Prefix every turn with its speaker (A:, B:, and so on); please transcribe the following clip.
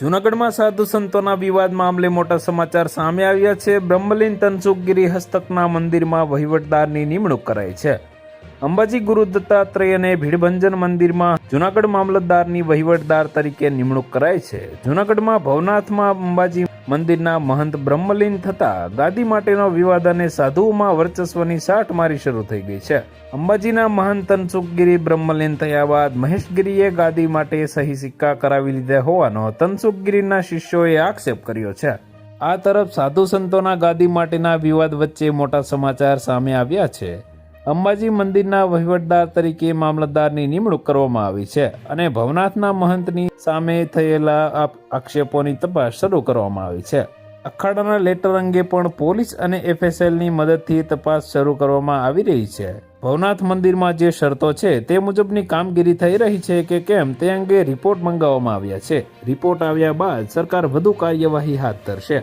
A: જૂનાગઢમાં સાધુ સંતોના વિવાદ મામલે મોટા સમાચાર સામે આવ્યા છે. બ્રહ્મલીન તનસુખગીરી હસ્તકના મંદિરમાં વહીવટદારની નિમણૂક કરાઈ છે. અંબાજી ગુરુ દત્તાત્રેયને ભીડભંજન મંદિરમાં જૂનાગઢ મામલતદારની વહીવટદાર તરીકે નિમણૂક કરાઈ છે. જૂનાગઢમાં ભવનાથમાં અંબાજી મંદિરના મહંત બ્રહ્મલીન થતા ગાદી માટેનો વિવાદ અને સાધુઓમાં વર્ચસ્વની સાઠ મારી શરૂ થઈ ગઈ છે. અંબાજીના મહંત તનસુખગીરી બ્રહ્મલીન થયા બાદ મહેશગીરીએ ગાદી માટે સહી સિક્કા કરાવી લીધા હોવાનો તનસુખગીરીના શિષ્યોએ આક્ષેપ કર્યો છે. આ તરફ સાધુ સંતોના ગાદી માટેના વિવાદ વચ્ચે મોટા સમાચાર સામે આવ્યા છે. અંબાજી મંદિરના વહીવટદાર તરીકે મામલતદારની નિમણૂક કરવામાં આવી છે અને ભવનાથના મહંતની સામે થયેલા આક્ષેપોની તપાસ શરૂ કરવામાં આવી છે. અખાડાના લેટર અંગે પણ પોલીસ અને એફએસએલની મદદથી તપાસ શરૂ કરવામાં આવી રહી છે. ભવનાથ મંદિરમાં જે શરતો છે તે મુજબની કામગીરી થઈ રહી છે કે કેમ તે અંગે રિપોર્ટ મંગાવવામાં આવ્યા છે. રિપોર્ટ આવ્યા બાદ સરકાર વધુ કાર્યવાહી હાથ ધરશે.